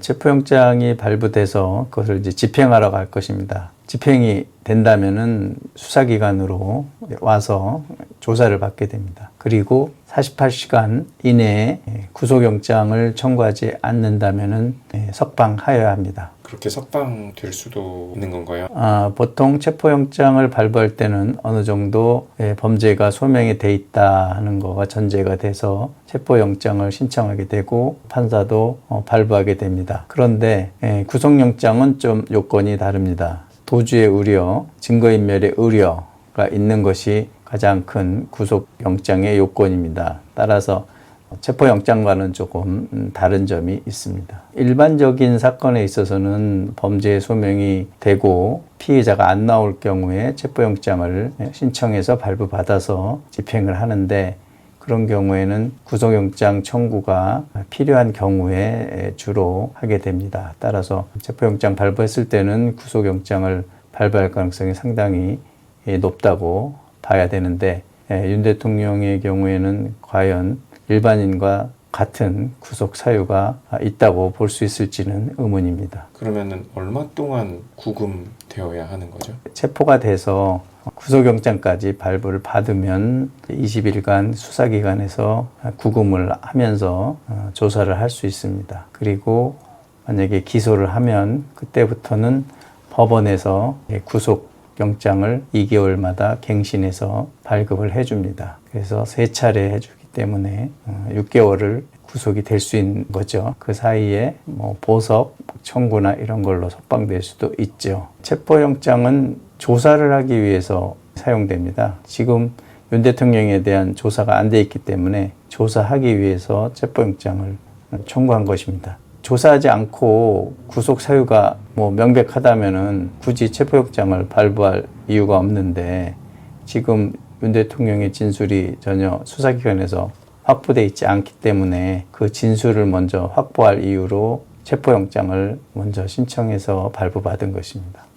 체포영장이 발부돼서 그것을 이제 집행하러 갈 것입니다. 집행이 된다면은 수사기관으로 와서 조사를 받게 됩니다. 그리고 48시간 이내에 구속영장을 청구하지 않는다면은 석방하여야 합니다. 그렇게 석방 될 수도 있는 건가요? 아, 보통 체포영장을 발부할 때는 어느 정도 예, 범죄가 소명이 돼 있다 하는 거가 전제가 돼서 체포영장을 신청하게 되고 판사도 어, 발부하게 됩니다. 그런데 예, 구속영장은 좀 요건이 다릅니다. 도주의 우려, 증거인멸의 우려가 있는 것이 가장 큰 구속영장의 요건입니다. 따라서 체포영장과는 조금 음, 다른 점이 있습니다. 일반적인 사건에 있어서는 범죄의 소명이 되고 피해자가 안 나올 경우에 체포영장을 신청해서 발부받아서 집행을 하는데 그런 경우에는 구속영장 청구가 필요한 경우에 주로 하게 됩니다. 따라서 체포영장 발부했을 때는 구속영장을 발부할 가능성이 상당히 높다고 봐야 되는데 윤 대통령의 경우에는 과연 일반인과 같은 구속 사유가 있다고 볼 수 있을지는 의문입니다. 그러면은 얼마 동안 구금되어야 하는 거죠? 체포가 돼서 구속영장까지 발부를 받으면 20일간 수사기관에서 구금을 하면서 어, 조사를 할 수 있습니다. 그리고 만약에 기소를 하면 그때부터는 법원에서 구속 영장을 2개월마다 갱신해서 발급을 해줍니다. 그래서 세 차례 해주기 때문에 6개월을 구속이 될 수 있는 거죠. 그 사이에 뭐 보석 청구나 이런 걸로 석방될 수도 있죠. 체포영장은 조사를 하기 위해서 사용됩니다. 지금 윤 대통령에 대한 조사가 안 돼 있기 때문에 조사하기 위해서 체포영장을 청구한 것입니다. 조사하지 않고 구속 사유가 뭐 명백하다면은 굳이 체포영장을 발부할 이유가 없는데 지금 윤 대통령의 진술이 전혀 수사기관에서 확보돼 있지 않기 때문에 그 진술을 먼저 확보할 이유로 체포영장을 먼저 신청해서 발부받은 것입니다.